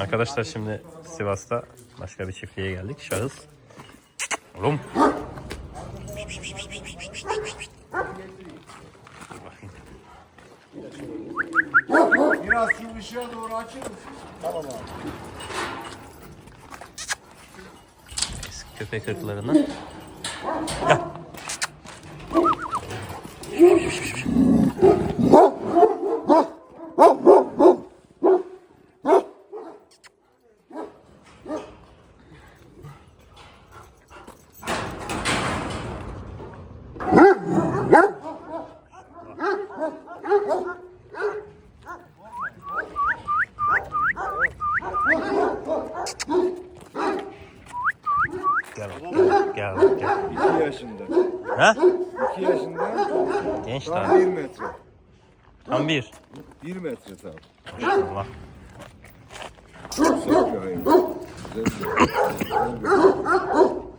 Arkadaşlar şimdi Sivas'ta başka bir çiftliğe geldik. Şahıs. Oğlum. Biraz şu ışığa doğru açır mısın? Tamam abi. Eski köpek ırklarından. Gel. Gel. Gel. Gel. gel. 2 yaşında. Ha? 2 yaşında. Genç Tam daha. 1 metre. Tam bir. 1 metre tam. Allah. Çok bir hayvan. Güzel bir hayvan.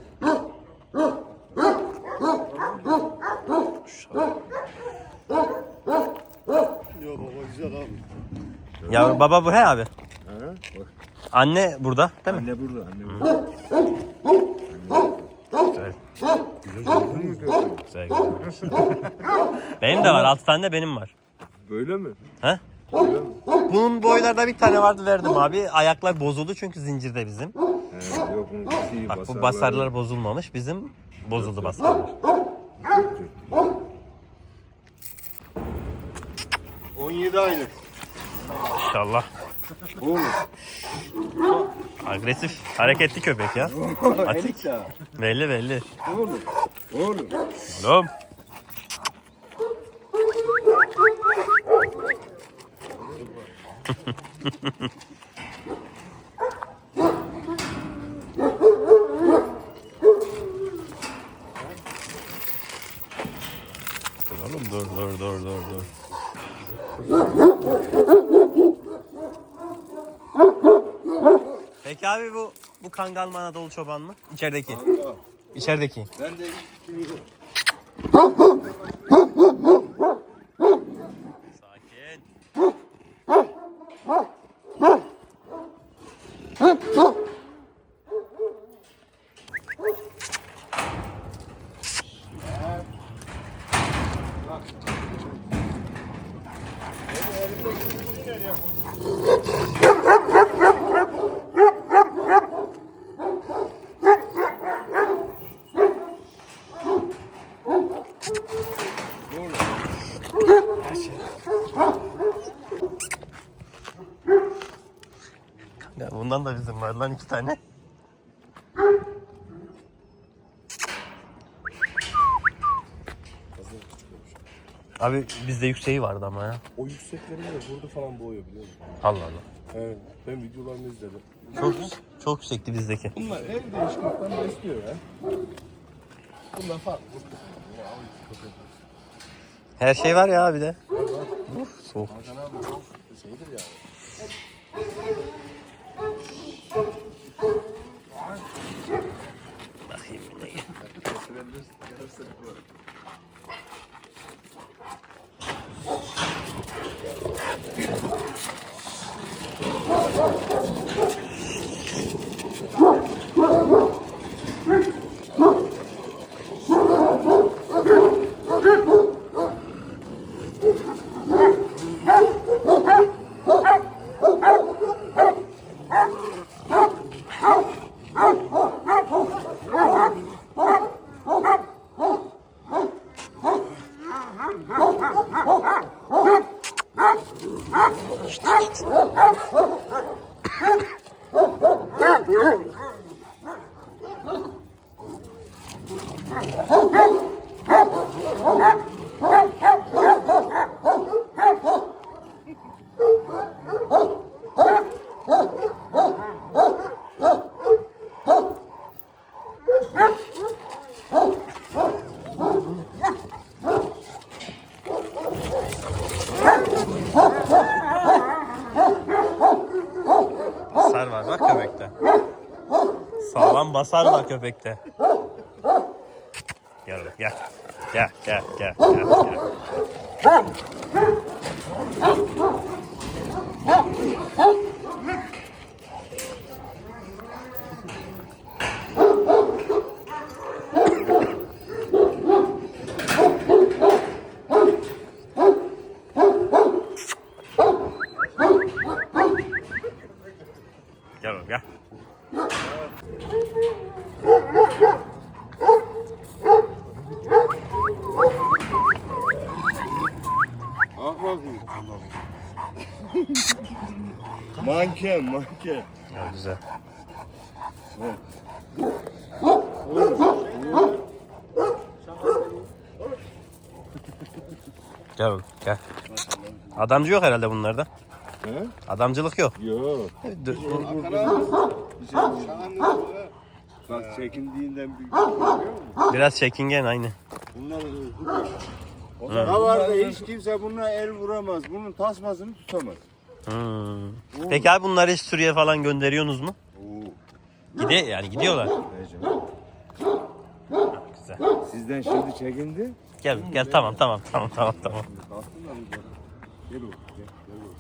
Yo baba güzel abi. Ya baba bu he abi. Ha? Bak. Anne burada değil mi? Anne burada, anne burada. Güzel. güzel. benim de var. 6 tane de benim var. Böyle mi? He? Bunun boylarda bir tane vardı verdim abi. Ayaklar bozuldu çünkü zincirde bizim. He, yok bunun Bak bu basarlar. bozulmamış. Bizim bozuldu basarlar. 17 aylık. İnşallah. Oğlum. Agresif, hareketli köpek ya. Elik ya. Belli belli. Oğlum. Oğlum. Oğlum. Oğlum dur dur dur dur dur. Peki abi bu bu Kangal mı Anadolu çoban mı? İçerideki. İçerideki. Ben de bundan da bizim var lan iki tane. Abi bizde yükseği vardı ama ya. O yükseklerini de burada falan boğuyor biliyor musun? Allah Allah. Evet. Ben videolarını izledim. Çok çok yüksekti bizdeki. Bunlar ev değişiklikten besliyor ya. Bunlar farklı. Her şey var ya bir de. Uf, soğuk. Hakan abi çok şeydir ya. Bakayım ne? Basar var bak köpekte. Sağlam basar var köpekte. Gel gel. Gel gel gel gel. gel. Gel oğlum gel. Ah bakayım. Manken manken. Ya güzel. Gel oğlum gel. Adamcı yok herhalde bunlarda. He? Adamcılık yok. Yok. Dur. Bak çekindiğinden bir Biraz çekingen aynı. Bunlar Havarda hiç kimse buna el vuramaz. Bunun tasmasını tutamaz. Hmm. Peki abi bunları hiç Suriye falan gönderiyorsunuz mu? Gide yani gidiyorlar. Güzel. Sizden şimdi çekindi. Gel gel tamam tamam tamam tamam tamam. Gel oğlum gel. Gel oğlum.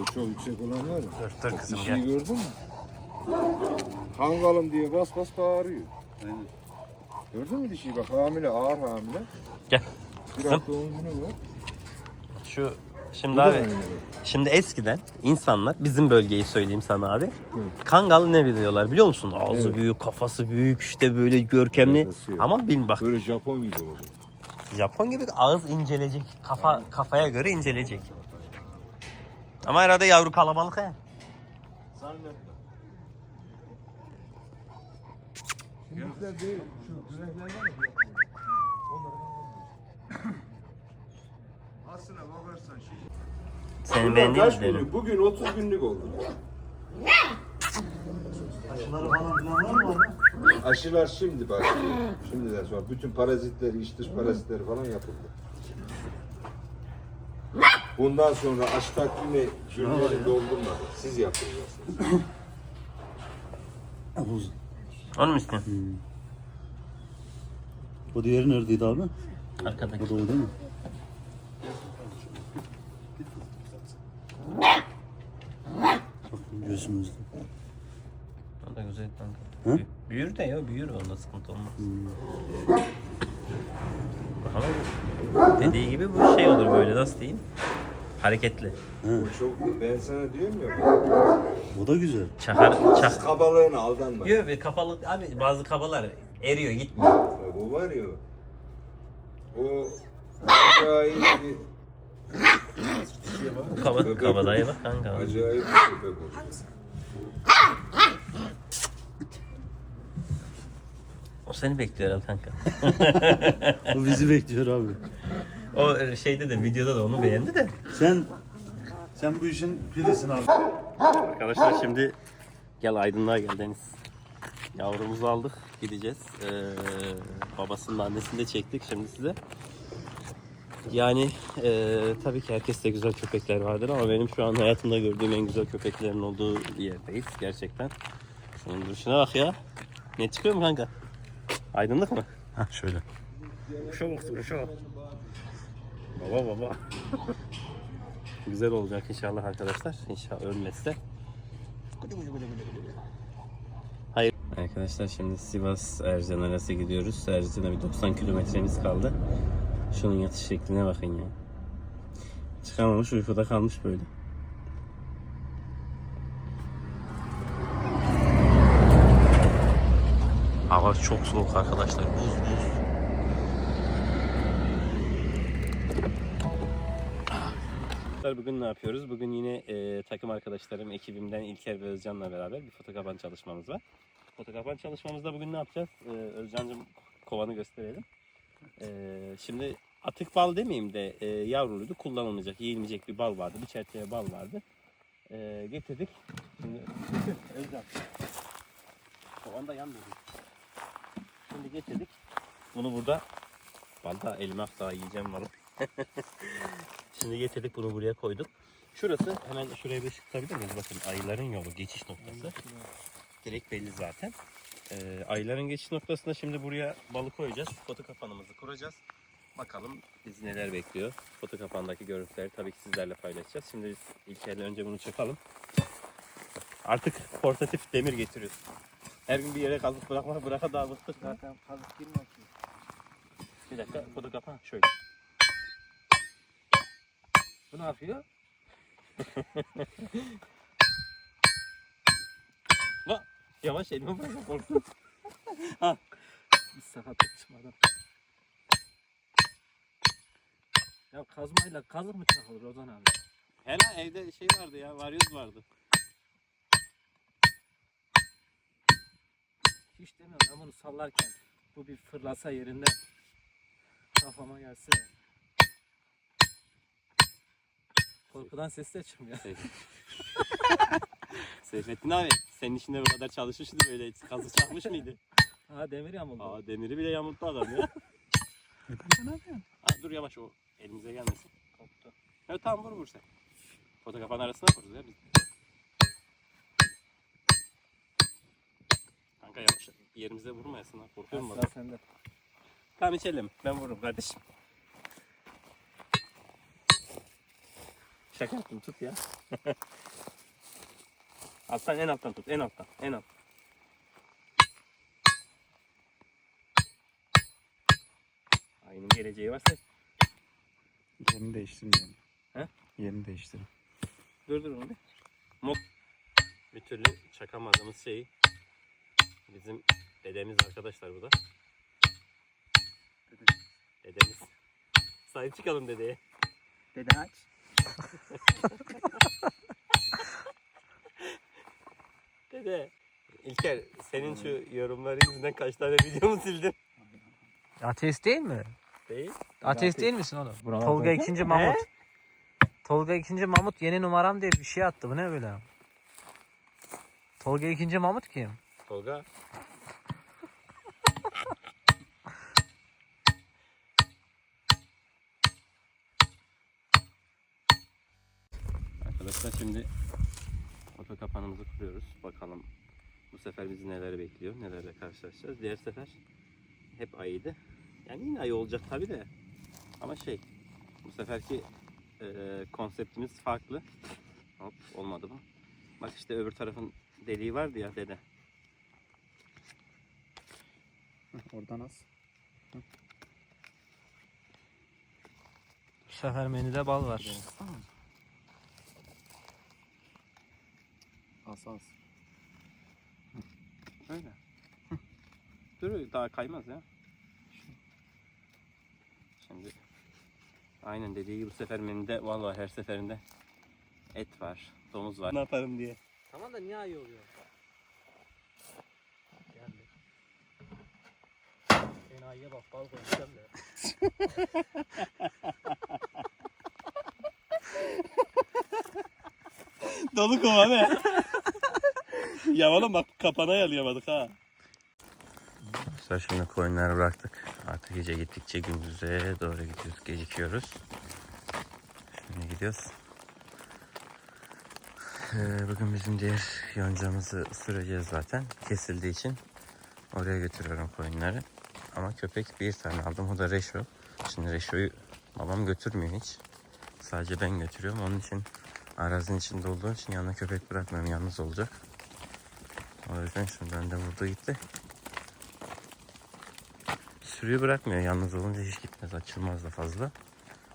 O çok yüksek olan var ya. Dur dur kızım Dişiyi gel. gördün mü? Kangalım diye bas bas bağırıyor. Gördün mü dişiyi bak hamile ağır hamile. Gel. Bir Kızım. hafta on günü var. Şu şimdi Bu da abi aynı. şimdi eskiden insanlar bizim bölgeyi söyleyeyim sana abi. Kangal ne biliyorlar biliyor musun? Ağzı Evet. büyük, kafası büyük, işte böyle görkemli. Yok? Ama bil bak Böyle Japon gibi oldu. Japon gibi ağız incelecek. Kafa kafaya göre incelecek. Ama herhalde yavru kalabalık he. Şimdikiler değil. Şu gürekler var ya. Aslına bakarsan şimdi. Kaç izleyelim. günlük? Bugün 30 günlük oldu. Aşıları falan filan var mı? Aşılar şimdi başlıyor. Şimdiden sonra bütün parazitleri, iç dış parazitleri falan yapıldı. Bundan sonra aşı takvimi günleri doldurmadı. Siz yapacaksınız. Onu mu istiyorsun? O diğeri neredeydi abi? Arkadaki. O da o değil mi? Bakın Gözümüzde. O da güzel kanka. Hı? Büyür- Büyür de ya büyür onda sıkıntı olmaz. Ama dediği gibi bu şey olur böyle nasıl diyeyim? Hareketli. O çok ben sana diyorum ya. O da güzel. Çakar, Kız çak. kabalığına aldanma. Yok bir kapalı abi bazı kabalar eriyor gitmiyor. O var ya. O acayip bir Bu kaba, kabadaya bak kanka. acayip bir köpek o. O seni bekliyor herhalde kanka. O bizi bekliyor abi. O şeyde de videoda da onu beğendi de. Sen sen bu işin pirisin abi. Arkadaşlar şimdi gel aydınlığa gel Deniz. Yavrumuzu aldık gideceğiz. Ee, babasının annesini de çektik şimdi size. Yani e, tabii ki herkeste güzel köpekler vardır ama benim şu an hayatımda gördüğüm en güzel köpeklerin olduğu yerdeyiz gerçekten. Şunun duruşuna bak ya. Ne çıkıyor mu kanka? Aydınlık mı? Hah şöyle. Şu şu. Baba baba. Güzel olacak inşallah arkadaşlar. İnşallah ölmezse. Hayır. Arkadaşlar şimdi Sivas Ercan arası gidiyoruz. Ercan'a bir 90 kilometremiz kaldı. Şunun yatış şekline bakın ya. Çıkamamış uykuda kalmış böyle. Hava çok soğuk arkadaşlar. Buz buz. Bugün ne yapıyoruz? Bugün yine e, takım arkadaşlarım, ekibimden İlker ve Özcan'la beraber bir fotokapan çalışmamız var. Fotokapan çalışmamızda bugün ne yapacağız? E, Özcan'cığım kovanı gösterelim. E, şimdi atık bal demeyeyim de e, yavruluydu, kullanılmayacak, yiyilmeyecek bir bal vardı. Bir çerçeve bal vardı. E, getirdik. Şimdi Özcan. Kovan da yan dedi. şimdi getirdik. Bunu burada Vallahi elime daha yiyeceğim valla. şimdi getirdik bunu buraya koyduk. Şurası hemen şuraya bir ışık tutabilir miyiz? Bakın ayıların yolu geçiş noktası. Direkt belli zaten. Ee, ayıların geçiş noktasında şimdi buraya balık koyacağız. Foto kapanımızı kuracağız. Bakalım bizi neler bekliyor. Foto kapandaki görüntüleri tabii ki sizlerle paylaşacağız. Şimdi biz ilk elle önce bunu çakalım. Artık portatif demir getiriyoruz. Her gün bir yere kazık bırakma bıraka daha bıktık. Zaten kazık girmiyor ki. Bir dakika foto kapa şöyle. Bu ne yapıyor? La yavaş elime bırak korktum. Bir sakatlık çıkmadan. Ya kazmayla kazık mı çakılır Ozan abi? Hela evde şey vardı ya varyoz vardı. Hiç demiyorum ben bunu sallarken bu bir fırlasa yerinde kafama gelse. Korkudan ses de çıkmıyor. Seyfettin abi senin işinde bu kadar çalışmıştı böyle kazı çakmış mıydı? Ha demir yamuldu. Aa demiri bile yamulttu adam ya. Aa, dur yavaş o elimize gelmesin. Koptu. Evet tamam vur vur sen. Foto kapan arasına koruz ya biz. Kanka yavaş yerimize vurmayasın ha korkuyorum bak. sende. Tamam içelim ben vururum kardeşim. Şaka yaptım tut ya. alttan en alttan tut en alttan en alt. Ayının geleceği varsa Yerini değiştirmiyorum. He? Yerini değiştirin. Dur dur onu bir. Mod. Bir türlü çakamadığımız şeyi bizim dedemiz arkadaşlar bu da. Dedemiz. Sahip çıkalım dedeye. Dede aç. Dede. İlker senin şu yorumların yüzünden kaç tane videomu sildin? Ateist değil mi? Değil. Ateist değil misin oğlum? Buralar Tolga. 2. Mahmut. Tolga 2. Mahmut yeni numaram diye bir şey attı. Bu ne böyle? Tolga 2. Mahmut kim? Tolga. Arkadaşlar şimdi foto kapanımızı kuruyoruz. Bakalım bu sefer bizi neler bekliyor, nelerle karşılaşacağız. Diğer sefer hep ayıydı. Yani yine ayı olacak tabi de. Ama şey, bu seferki e, konseptimiz farklı. Hop olmadı bu. Bak işte öbür tarafın deliği vardı ya dede. Oradan az. Bu sefer menüde bal var. Az az. Öyle. Dur daha kaymaz ya. Şimdi aynen dediği gibi bu sefer menüde vallahi her seferinde et var, domuz var. Ne yaparım diye. Tamam da niye ayı oluyor? Geldi. Ben ayıya bak bal koyacağım da. Dolu kova ne? Ya oğlum bak kapana yalayamadık ha. Arkadaşlar şimdi koyunları bıraktık. Artık gece gittikçe gündüze doğru gidiyoruz, gecikiyoruz. Şimdi gidiyoruz. Ee, bugün bizim diğer yoncamızı süreceğiz zaten. Kesildiği için oraya götürüyorum koyunları. Ama köpek bir tane aldım. O da Reşo. Şimdi Reşo'yu babam götürmüyor hiç. Sadece ben götürüyorum. Onun için arazinin içinde olduğu için yanına köpek bırakmıyorum. Yalnız olacak. O yüzden şimdi ben de burada gitti. Sürüyü bırakmıyor. Yalnız olunca hiç gitmez. Açılmaz da fazla.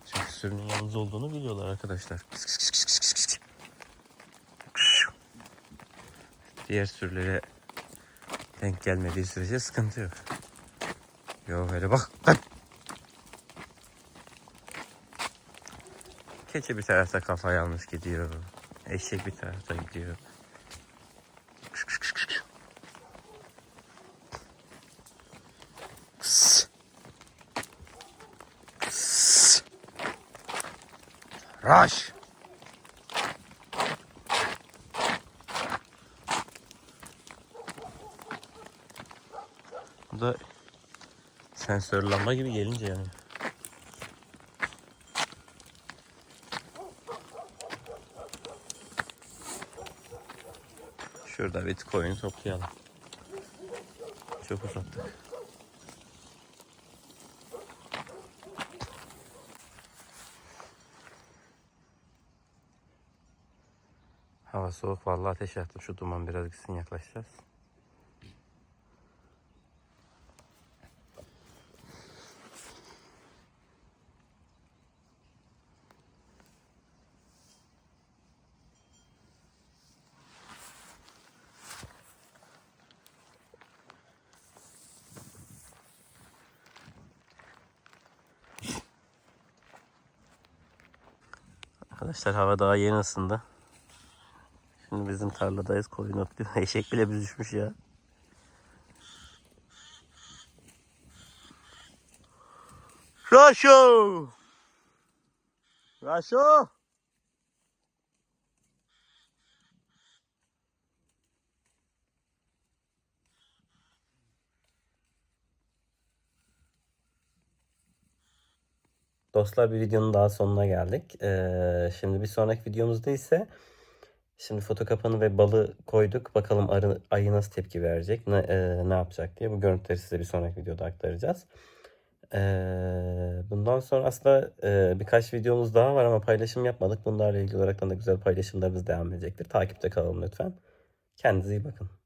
Çünkü sürünün yalnız olduğunu biliyorlar arkadaşlar. Diğer sürülere denk gelmediği sürece sıkıntı yok. Yok öyle bak. Keçi bir tarafta kafayı almış gidiyor. Eşek bir tarafta gidiyor. Kıs kıs kıs kıs kıs. Kıs. Kıs. Rush. Bu da Sensör lamba gibi gelince yani. Şurada bir koyun toplayalım. Çok uzattık. Soğuk vallahi ateş yaktım. Şu duman biraz gitsin yaklaşacağız. Arkadaşlar hava daha yeni ısındı. Bizim tarladayız. Koyun otluyor. Eşek bile büzüşmüş ya. Raşo! Raşo! Dostlar bir videonun daha sonuna geldik. Ee, şimdi bir sonraki videomuzda ise şimdi foto kapanı ve balı koyduk. Bakalım arı, ayı nasıl tepki verecek, ne, e, ne yapacak diye. Bu görüntüleri size bir sonraki videoda aktaracağız. Ee, bundan sonra aslında e, birkaç videomuz daha var ama paylaşım yapmadık. Bunlarla ilgili olarak da güzel paylaşımlarımız devam edecektir. Takipte kalın lütfen. Kendinize iyi bakın.